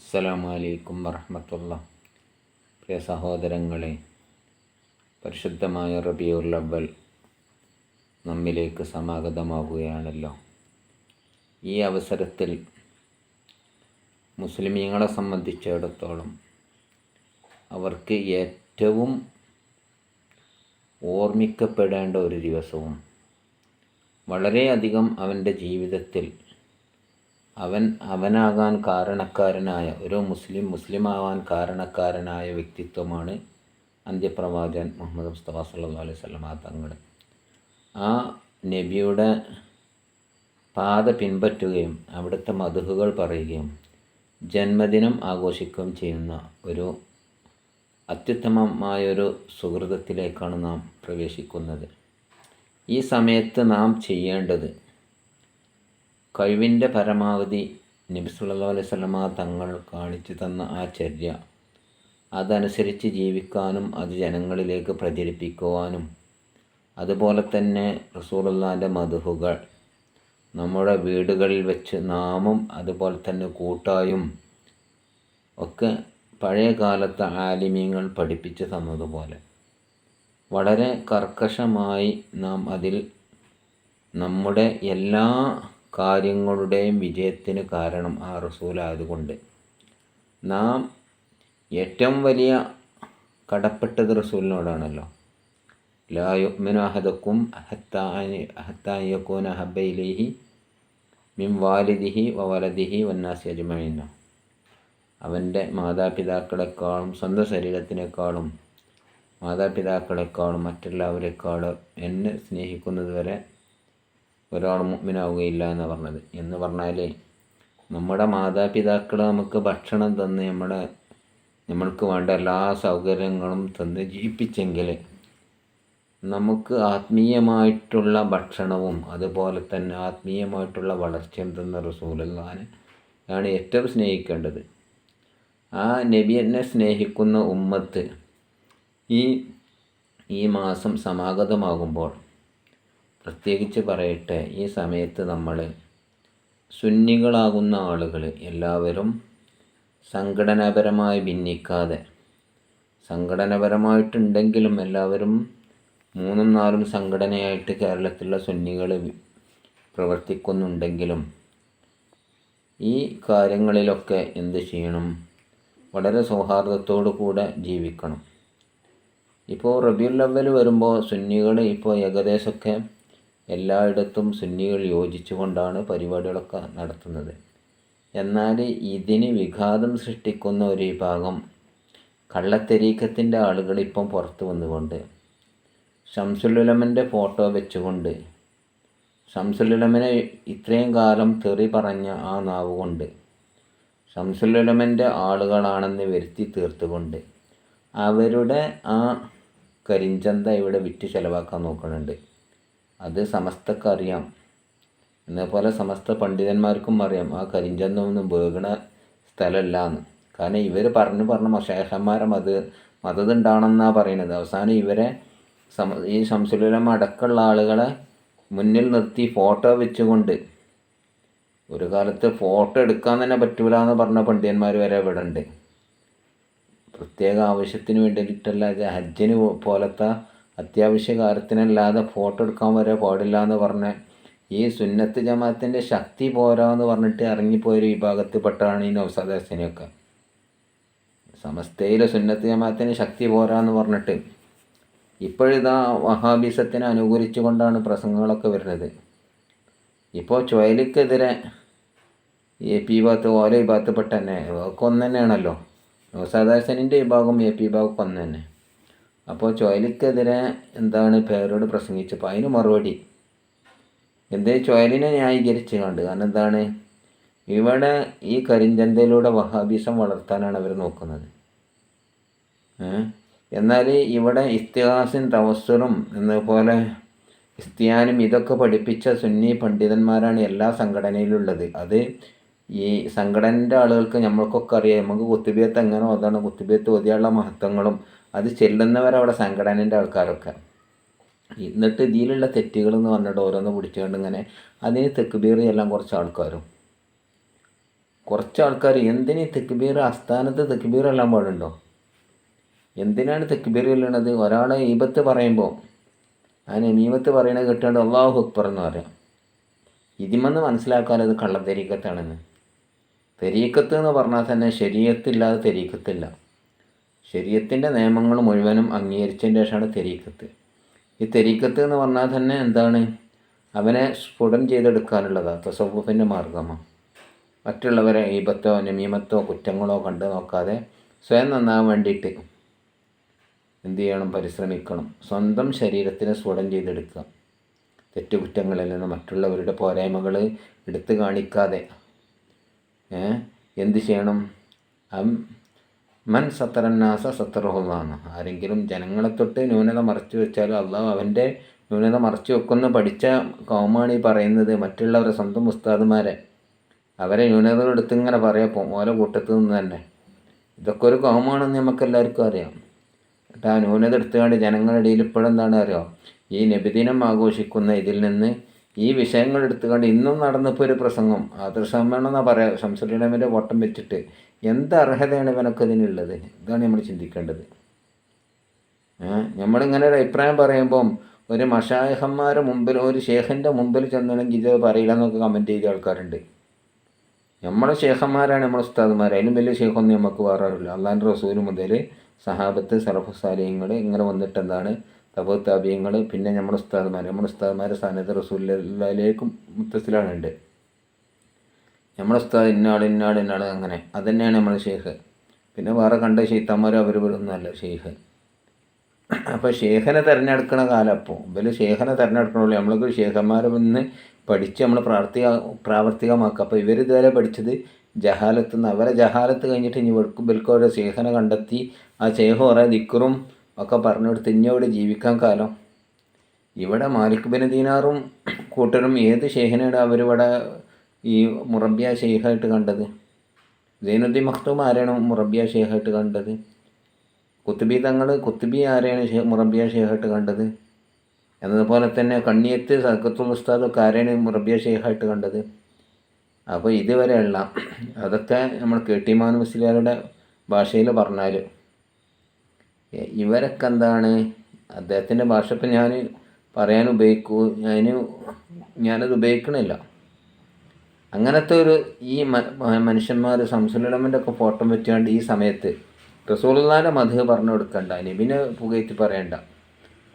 അസ്സലാമു അലൈക്കും വറഹമത്തുള്ള. പ്രിയ സഹോദരങ്ങളെ പരിശുദ്ധമായ റബിയുൽ അവൽ നമ്മിലേക്ക് സമാഗതമാവുകയാണല്ലോ. ഈ അവസരത്തിൽ മുസ്ലിമീങ്ങളെ സംബന്ധിച്ചിടത്തോളം അവർക്ക് ഏറ്റവും ഓർമ്മിക്കപ്പെടേണ്ട ഒരു ദിവസവും വളരെയധികം അവന്റെ ജീവിതത്തിൽ അവൻ അവനാകാൻ കാരണക്കാരനായ ഒരു മുസ്ലിം മുസ്ലിമാവാൻ കാരണക്കാരനായ വ്യക്തിത്വമാണ് അന്ത്യപ്രവാചകൻ മുഹമ്മദ് മുസ്തഫ സല്ലല്ലാഹു അലൈഹി വസല്ലമ തങ്ങൾ. ആ നബിയുടെ പാത പിൻപറ്റുകയും അവിടുത്തെ മധുഹുകൾ പറയുകയും ജന്മദിനം ആഘോഷിക്കുകയും ചെയ്യുന്ന ഒരു അത്യുത്തമമായൊരു സുഹൃതത്തിലേക്കാണ് നാം പ്രവേശിക്കുന്നത്. ഈ സമയത്ത് നാം ചെയ്യേണ്ടത് കഴിവിന്റെ പരമാവധി നബി സല്ലല്ലാഹു അലൈഹി തങ്ങൾ കാണിച്ചു തന്ന ആ ചര്യ. അതനുസരിച്ച് ജീവിക്കാനും അത് ജനങ്ങളിലേക്ക് പ്രചരിപ്പിക്കുവാനും. അതുപോലെ തന്നെ റസൂലുള്ളാന്റെ മധുഹുകൾ. നമ്മുടെ വീടുകളിൽ വെച്ച് നാമും അതുപോലെ തന്നെ കൂട്ടായും ഒക്കെ പഴയ കാലത്തെ ആലിമ്യങ്ങൾ പഠിപ്പിച്ചു തന്നതുപോലെ വളരെ കർക്കശമായി നാം അതിൽ നമ്മുടെ എല്ലാ കാര്യങ്ങളുടെയും വിജയത്തിന് കാരണം ആ റസൂലായതുകൊണ്ട്. നാം ഏറ്റവും വലിയ കടപ്പെട്ടത് റസൂലിനോടാണല്ലോ. ലാ യുഅ്മിനു അഹദക്കും ഹത്തായക്കൂന ഹബയിലേഹി മിം വാലിദിഹി വ വലദിഹി വന്നാസി അജ്മീനോ അവന്റെ മാതാപിതാക്കളെക്കാളും സ്വന്തം ശരീരത്തിനേക്കാളും മാതാപിതാക്കളെക്കാളും മറ്റുള്ളവരെക്കാളും എന്നെ സ്നേഹിക്കുന്നത് വരെ ഒരാൾ മുഗ്മിനാവുകയില്ല എന്ന് പറഞ്ഞത്. എന്ന് പറഞ്ഞാൽ നമ്മുടെ മാതാപിതാക്കൾ നമുക്ക് ഭക്ഷണം തന്ന് നമ്മുടെ നമ്മൾക്ക് വേണ്ട എല്ലാ സൗകര്യങ്ങളും തന്ന് ജീവിപ്പിച്ചെങ്കിൽ നമുക്ക് ആത്മീയമായിട്ടുള്ള ഭക്ഷണവും അതുപോലെ തന്നെ ആത്മീയമായിട്ടുള്ള വളർച്ചയും തന്ന റസൂലുള്ളാനെ ആണ് ഏറ്റവും സ്നേഹിക്കേണ്ടത്. ആ നബിയെന്നെ സ്നേഹിക്കുന്ന ഉമ്മത്ത് ഈ ഈ മാസം സമാഗതമാകുമ്പോൾ പ്രത്യേകിച്ച് പറയട്ടെ ഈ സമയത്ത് നമ്മൾ സുന്നികളാകുന്ന ആളുകൾ എല്ലാവരും സംഘടനാപരമായി ഭിന്നിക്കാതെ സംഘടനാപരമായിട്ടുണ്ടെങ്കിലും എല്ലാവരും മൂന്നും നാലും സംഘടനയായിട്ട് കേരളത്തിലുള്ള സുന്നികൾ പ്രവർത്തിക്കുന്നുണ്ടെങ്കിലും ഈ കാര്യങ്ങളിലൊക്കെ എന്ത് ചെയ്യണം? വളരെ സൗഹാർദ്ദത്തോടു കൂടെ ജീവിക്കണം. ഇപ്പോൾ റബിയുൽ അവൽ വരുമ്പോൾ സുന്നികൾ ഇപ്പോൾ ഏകദേശമൊക്കെ എല്ലായിടത്തും സുന്നികൾ യോജിച്ചുകൊണ്ടാണ് പരിപാടികളൊക്കെ നടത്തുന്നത്. എന്നാൽ ഇതിന് വിഘാതം സൃഷ്ടിക്കുന്ന ഒരു വിഭാഗം കള്ളത്തെരീക്കത്തിന്റെ ആളുകൾ ഇപ്പം പുറത്തു വന്നുകൊണ്ട് ഷംസുലുലമന്റെ ഫോട്ടോ വെച്ചുകൊണ്ട് ഷംസുലുലമനെ ഇത്രയും കാലം തെറി പറഞ്ഞ ആ നാവ് കൊണ്ട് ഷംസുലുലമന്റെ ആളുകളാണെന്ന് വരുത്തി തീർത്തുകൊണ്ട് അവരുടെ ആ കരിഞ്ചന്ത ഇവിടെ വിറ്റ് ചിലവാക്കാൻ നോക്കുന്നുണ്ട്. അത് സമസ്തക്കറിയാം. എന്നപോലെ സമസ്ത പണ്ഡിതന്മാർക്കും അറിയാം ആ കരിഞ്ചന്തമൊന്നും വേകണ സ്ഥലമല്ല എന്ന് കാരണം ഇവർ പറഞ്ഞു പറഞ്ഞ ശേഖന്മാരെ മത മതതുണ്ടാണെന്നാണ് പറയുന്നത് അവസാനം ഇവരെ സമ ഈ ശംസുലം അടക്കമുള്ള ആളുകളെ മുന്നിൽ നിർത്തി ഫോട്ടോ വെച്ചുകൊണ്ട് ഒരു കാലത്ത് ഫോട്ടോ എടുക്കാൻ തന്നെ പറ്റൂല എന്ന് പറഞ്ഞ പണ്ഡിതന്മാർ വരെ ഇവിടെ ഉണ്ട്. പ്രത്യേക ആവശ്യത്തിന് വേണ്ടിയിട്ടല്ലാതെ ഹജ്ജിന് പോലത്തെ അത്യാവശ്യ കാര്യത്തിനല്ലാതെ ഫോട്ടോ എടുക്കാൻ വരെ പാടില്ല എന്ന് പറഞ്ഞ ഈ സുന്നത്ത് ജമാഅത്തിന്റെ ശക്തി പോരാ എന്ന് പറഞ്ഞിട്ട് ഇറങ്ങിപ്പോയൊരു വിഭാഗത്തിൽപ്പെട്ടാണ് ഈ നൗസാദ് ഹസനെയൊക്കെ. സമസ്തയിലെ സുന്നത്ത് ജമാഅത്തിന് ശക്തി പോരാ എന്ന് പറഞ്ഞിട്ട് ഇപ്പോഴിതാ വഹാബിസത്തിനെ അനുകൂലിച്ചു കൊണ്ടാണ് പ്രസംഗങ്ങളൊക്കെ വരുന്നത്. ഇപ്പോൾ ചുഴലിക്കെതിരെ എ പി ഭാഗത്ത് ഓരോ വിഭാഗത്തിൽപ്പെട്ട തന്നെ ഒക്കെ ഒന്ന് തന്നെയാണല്ലോ നൗസാദാസനിന്റെ വിഭാഗം എ പി വിഭാഗം ഒന്ന് തന്നെ അപ്പോൾ ചുഴലിക്കെതിരെ എന്താണ് പേരോട് പ്രസംഗിച്ചപ്പോൾ അതിന് മറുപടി. എന്തേ ചുഴലിനെ ന്യായീകരിച്ച് കണ്ട് കാരണം എന്താണ്? ഇവിടെ ഈ കരിഞ്ചന്തയിലൂടെ വഹാബീസം വളർത്താനാണ് അവർ നോക്കുന്നത്. എന്നാൽ ഇവിടെ ഇസ്തിഹാസും തവസ്സറും എന്നതുപോലെ ഇസ്തിയാനും ഇതൊക്കെ പഠിപ്പിച്ച സുന്നി പണ്ഡിതന്മാരാണ് എല്ലാ സംഘടനയിലുള്ളത്. അത് ഈ സംഘടനന്റെ ആളുകൾക്ക് നമ്മൾക്കൊക്കെ അറിയാം. നമുക്ക് കുത്തിബിയത്ത് എങ്ങനെ ഓതാണ് കുത്തിബിയത്ത് ഓതിയുള്ള മഹത്വങ്ങളും അത് ചെല്ലുന്നവരവിടെ സംഘടനേന്റെ ആൾക്കാരൊക്കെ. എന്നിട്ട് ഇതിലുള്ള തെറ്റുകൾ എന്ന് പറഞ്ഞിട്ട് ഓരോന്ന് പിടിച്ചുകൊണ്ട് ഇങ്ങനെ അതിന് തെക്കുബീറി എല്ലാം കുറച്ച് ആൾക്കാരും. കുറച്ച് ആൾക്കാർ എന്തിനീ തെക്കുബീർ അസ്ഥാനത്ത് തെക്കുബീർ എല്ലാം പാടുണ്ടോ? എന്തിനാണ് തെക്കുബീർ ചെല്ലണത്? ഒരാളെ ഈപത്ത് പറയുമ്പോൾ അതിന് നീമത്ത് പറയണത് കേട്ടുകൊണ്ട് അള്ളാഹു അക്ബർ എന്ന് പറയാം. ഇതിമെന്ന് മനസ്സിലാക്കാൻ അത് കള്ളത്തെരീക്കത്താണെന്ന്. തെരീക്കത്ത് എന്ന് പറഞ്ഞാൽ തന്നെ ശരീരത്തില്ലാതെ തെരീക്കത്തില്ല. ശരീരത്തിന്റെ നിയമങ്ങൾ മുഴുവനും അംഗീകരിച്ചതിന് ശേഷമാണ് തെരീക്കത്ത്. ഈ തെരീക്കത്ത് എന്ന് പറഞ്ഞാൽ തന്നെ എന്താണ്? അവനെ സ്ഫുടം ചെയ്തെടുക്കാനുള്ളതാണ് തസവുഫിന്റെ മാർഗമാണ്. മറ്റുള്ളവരെ ഈപത്തോ നമീമത്തോ കുറ്റങ്ങളോ കണ്ടു നോക്കാതെ സ്വയം നന്നാകാൻ വേണ്ടിയിട്ട് എന്ത് ചെയ്യണം? പരിശ്രമിക്കണം. സ്വന്തം ശരീരത്തിനെ സ്ഫുടം ചെയ്തെടുക്കുക. തെറ്റുകുറ്റങ്ങളിൽ നിന്ന് മറ്റുള്ളവരുടെ പോരായ്മകൾ എടുത്തു കാണിക്കാതെ എന്ത് ചെയ്യണം? മൻ സത്തറന്നാസ സത്തറഹുള്ളാണ് ആരെങ്കിലും ജനങ്ങളെ തൊട്ട് ന്യൂനത മറച്ചു വെച്ചാൽ അള്ളാഹ് അവന്റെ ന്യൂനത മറച്ചു വെക്കുന്ന പഠിച്ച കൗമാണ് ഈ പറയുന്നത് മറ്റുള്ളവരെ സ്വന്തം ഉസ്താദുമാരെ. അവരെ ന്യൂനതകൾ എടുത്തിങ്ങനെ പറയപ്പോൾ ഓരോ കൂട്ടത്തിൽ നിന്ന് തന്നെ. ഇതൊക്കെ ഒരു കൗമാണെന്ന് നമുക്ക് എല്ലാവർക്കും അറിയാം. എന്നിട്ട് ആ ന്യൂനത എടുത്തുകൊണ്ട് ജനങ്ങളുടെ ഇടയിൽ ഇപ്പോഴെന്താണ് അറിയാം? ഈ നബിദിനം ആഘോഷിക്കുന്ന ഇതിൽ നിന്ന് ഈ വിഷയങ്ങൾ എടുത്തുകൊണ്ട് ഇന്നും നടന്നപ്പോൾ ഒരു പ്രസംഗം. ആദർശമ്മേണം എന്നാ പറയാം ശംസുലമിന്റെ വട്ടം വെച്ചിട്ട് എന്ത് അർഹതയാണ് ഇവനൊക്കെ ഇതിനുള്ളത്? ഇതാണ് നമ്മൾ ചിന്തിക്കേണ്ടത്. നമ്മളിങ്ങനെ ഒരു അഭിപ്രായം പറയുമ്പം ഒരു മഷായഹന്മാരുടെ മുമ്പിൽ ഒരു ഷേഖിന്റെ മുമ്പിൽ ചെന്നാണെങ്കിൽ ഇത് പറയില്ല എന്നൊക്കെ കമന്റ് ചെയ്ത ആൾക്കാരുണ്ട്. നമ്മളെ ഷേഖന്മാരാണ് നമ്മളെ ഉസ്താദ്മാർ അതിലും വലിയ ഷേഖൊന്നും നമുക്ക് വേറെ അറിയില്ല അള്ളാന്റെ റസൂൽ മുതൽ സഹാബത്ത് സലഫുസാലിയങ്ങൾ ഇങ്ങനെ വന്നിട്ട് എന്താണ് താബിയങ്ങൾ പിന്നെ നമ്മുടെ ഉസ്താദ്മാർ നമ്മുടെ ഉസ്താദ്മാരെ സ്ഥാനത്ത് റസൂലിലേക്കും മുത്തസിലാണ്. ഉണ്ട് നമ്മുടെ ഉസ്താദ് ഇന്നാൾ ഇന്നാൾ ഇന്നാൾ അങ്ങനെ. അതുതന്നെയാണ് നമ്മൾ ഷെയ്ഖ് പിന്നെ വേറെ കണ്ട ഷെയ്ത്തമാർ അവർ ഒന്നുമല്ല ഷെയ്ഖ് അപ്പോൾ ഷേഖനെ തിരഞ്ഞെടുക്കണ കാലം അപ്പോൾ ഇവർ ഷേഖനെ തിരഞ്ഞെടുക്കണുള്ളൂ നമ്മൾക്ക് ഷേഖന്മാരെ വന്ന് പഠിച്ച് നമ്മൾ പ്രാവർത്തിക പ്രാവർത്തികമാക്കുക. അപ്പോൾ ഇവർ ഇതുവരെ പഠിച്ചത് ജഹാലത്ത് നിന്ന്. അവരെ ജഹാലത്ത് കഴിഞ്ഞിട്ട് ഇനി വെടുക്കും ബൽക്കും ഒരു ഷേഖനെ കണ്ടെത്തി ആ ഷേഖ് കുറേ ദിക്കറും ഒക്കെ പറഞ്ഞു കൊടുത്ത് ഇനി അവിടെ ജീവിക്കാൻ കാലം? ഇവിടെ മാലിക് ബിൻ ദീനാറും കൂട്ടരും ഏത് ഷെയ്ഖിനാണ് അവരിവിടെ ഈ മുറബിയ ഷെയ്ഖായിട്ട് കണ്ടത്? സൈനുദ്ദീൻ മഖ്തൂം ആരാണ് മുറബിയ ഷെയ്ഖായിട്ട് കണ്ടത്? കുത്തുബി തങ്ങൾ കുത്തുബി ആരെയാണ് ഷേ മുറബിയ ഷെയ്ഖായിട്ട് കണ്ടത്? എന്നതുപോലെ തന്നെ കണ്ണിയത്ത് സക്കത്തുൽ ഉസ്താദൊക്കെ ആരെയാണ് മുറബിയ ഷെയ്ഖായിട്ട് കണ്ടത്? അപ്പോൾ ഇതുവരെയുള്ള അതൊക്കെ നമ്മൾ കെ ടി മാനു മുസ്ലിയാരുടെ ഭാഷയിൽ പറഞ്ഞാൽ ഇവരൊക്കെ എന്താണ്? അദ്ദേഹത്തിന്റെ ഭാഷ ഇപ്പം ഞാൻ പറയാൻ ഉപയോഗിക്കൂ. ഞാൻ ഞാനത് ഉപയോഗിക്കണില്ല. അങ്ങനത്തെ ഒരു ഈ മനുഷ്യന്മാർ സംസുലമന്റെ ഒക്കെ ഫോട്ടോ വെച്ചുകൊണ്ട് ഈ സമയത്ത് റസൂലുള്ളാന്റെ മധു പറഞ്ഞു കൊടുക്കണ്ട. നബിനെ പുകയത്തി പറയണ്ട.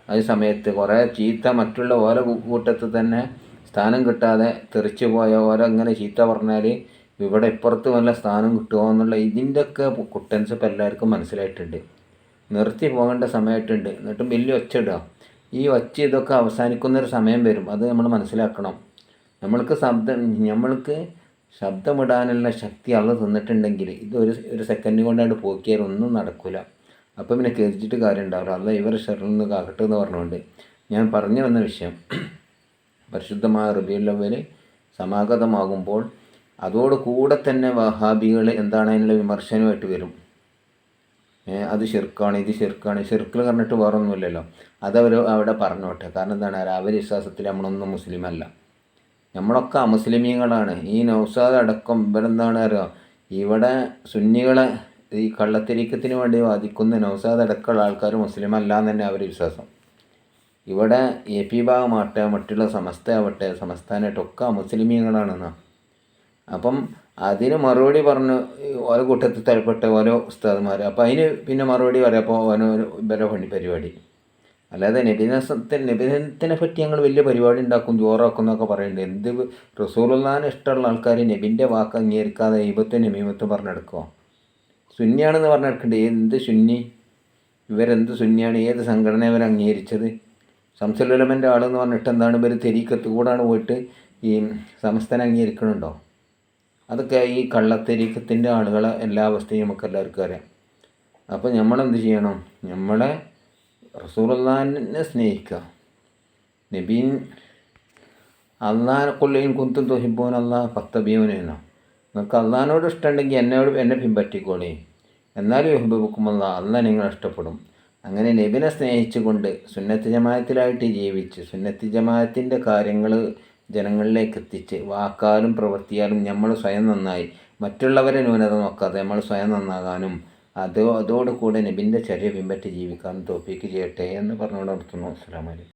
ആ സമയത്ത് കുറേ ചീത്ത മറ്റുള്ള ഓരോ കൂട്ടത്ത് തന്നെ സ്ഥാനം കിട്ടാതെ തെറിച്ചു പോയ ഓരോ ഇങ്ങനെ ചീത്ത പറഞ്ഞാൽ ഇവിടെ ഇപ്പുറത്ത് വല്ല സ്ഥാനം കിട്ടുമോ എന്നുള്ള ഇതിന്റെയൊക്കെ കുട്ടൻസ് ഇപ്പം എല്ലാവർക്കും മനസ്സിലായിട്ടുണ്ട്. നിർത്തി പോകേണ്ട സമയമായിട്ടുണ്ട് എന്നിട്ടും വലിയ ഒച്ച ഇടുക. ഈ ഒച്ച ഇതൊക്കെ അവസാനിക്കുന്നൊരു സമയം വരും. അത് നമ്മൾ മനസ്സിലാക്കണം. നമ്മൾക്ക് ശബ്ദം നമ്മൾക്ക് ശബ്ദമിടാനുള്ള ശക്തി അള്ള തന്നിട്ടുണ്ടെങ്കിൽ ഇത് ഒരു ഒരു സെക്കൻഡ് കൊണ്ടായിട്ട് പോക്കിയാൽ ഒന്നും നടക്കില്ല അപ്പം പിന്നെ കരുതിയിട്ട് കാര്യം ഉണ്ടാവില്ല അല്ല ഇവരെ ഷെറിൽ നിന്ന് കാകട്ടെ എന്ന് പറഞ്ഞുകൊണ്ട് ഞാൻ പറഞ്ഞു വന്ന വിഷയം പരിശുദ്ധമായ റബിയുള്ളവർ സമാഗതമാകുമ്പോൾ അതോട് കൂടെ തന്നെ വഹാബികൾ എന്താണ് അതിനുള്ള വിമർശനമായിട്ട് വരും. അത് ഷിർക്കാണ് ഇത് ഷിർക്കാണ് ഷിർക്കിൽ പറഞ്ഞിട്ട് വേറെ ഒന്നുമില്ലല്ലോ അതവർ അവിടെ പറഞ്ഞോട്ടെ കാരണം എന്താണ്? അവർ വിശ്വാസത്തിൽ നമ്മളൊന്നും മുസ്ലിം അല്ല നമ്മളൊക്കെ അമുസ്ലിമീങ്ങളാണ്. ഈ നൗസാദ് അടക്കം ഇവരെന്താണ് അറിയാം? ഇവിടെ സുന്നികളെ ഈ കള്ളത്തിരീക്കത്തിന് വേണ്ടി വാദിക്കുന്ന നൗസാദ് അടക്കമുള്ള ആൾക്കാർ മുസ്ലിം അല്ല എന്ന് തന്നെ അവരുടെ വിശ്വാസം. ഇവിടെ എ പി ഭാഗമാവട്ടെ മറ്റുള്ള സമസ്ത ആവട്ടെ സംസ്ഥാനമായിട്ടൊക്കെ മുസ്ലിമീങ്ങളാണെന്നാണ് അപ്പം അതിന് മറുപടി പറഞ്ഞു ഓരോ കൂട്ടത്തിൽ തലപ്പെട്ട ഓരോ ഉസ്താദ്മാർ അപ്പോൾ അതിന് പിന്നെ മറുപടി പറയപ്പോൾ ഓരോ ഇവരെ പണി പരിപാടി. അല്ലാതെ നബിനസത്തെ നബിനത്തിനെ പറ്റി ഞങ്ങൾ വലിയ പരിപാടി ഉണ്ടാക്കും ജോറാക്കും എന്നൊക്കെ പറയുന്നുണ്ട് എന്ത് റസൂലുള്ളാഹിന് ഇഷ്ടമുള്ള ആൾക്കാർ നബിന്റെ വാക്ക് അംഗീകരിക്കാതെ ഈബത്തും നബീമത്തും പറഞ്ഞെടുക്കുമോ സുന്നിയാണെന്ന് പറഞ്ഞെടുക്കണ്ടേ. എന്ത് സുന്നി? ഇവരെന്ത് സുന്നിയാണ്? ഏത് സംഘടന ഇവർ അംഗീകരിച്ചത്? സംസുലമന്റെ ആളെന്ന് പറഞ്ഞിട്ട് എന്താണ് ഇവർ തെരീക്കത്ത് കൂടാണ് പോയിട്ട് ഈ സമസ്തനെ അംഗീകരിക്കണുണ്ടോ? അതൊക്കെ ഈ കള്ളത്തരീക്കത്തിന്റെ ആളുകളെ എല്ലാ അവസ്ഥയും നമുക്ക് എല്ലാവർക്കും അറിയാം. അപ്പോൾ നമ്മളെന്ത് ചെയ്യണം? നമ്മളെ റസൂറുല്ലാനെ സ്നേഹിക്കുക. നബീൻ അള്ളഹാനെ കൊല്ലയും കുന്തും തൊഹിബോൻ അള്ളാഹ് പത്തബിയോനെന്നോ നിങ്ങൾക്ക് അള്ളഹാനോട് ഇഷ്ടമുണ്ടെങ്കിൽ എന്നോട് എന്നെ പിൻപറ്റിക്കോളേ. എന്നാലും യുഹബുക്കും അല്ല നിങ്ങളെ ഇഷ്ടപ്പെടും. അങ്ങനെ നബിനെ സ്നേഹിച്ചുകൊണ്ട് സുന്നത്ത് ജമാഅത്തിലായിട്ട് ജീവിച്ച് സുന്നത്ത് ജമാഅത്തിന്റെ കാര്യങ്ങൾ ജനങ്ങളിലേക്ക് എത്തിച്ച് വാക്കാലും പ്രവർത്തിയാലും നമ്മൾ സ്വയം നന്നായി മറ്റുള്ളവരെ ന്യൂനത നോക്കാതെ നമ്മൾ സ്വയം നന്നാകാനും അത് അതോടുകൂടെ നബിന്റെ ചര്യ പിൻപറ്റി ജീവിക്കാനും തോഫീക്ക് ചെയ്യട്ടെ എന്ന് പറഞ്ഞുകൊണ്ട് നിർത്തുന്നു. അസ്സാം അലൈക്കും.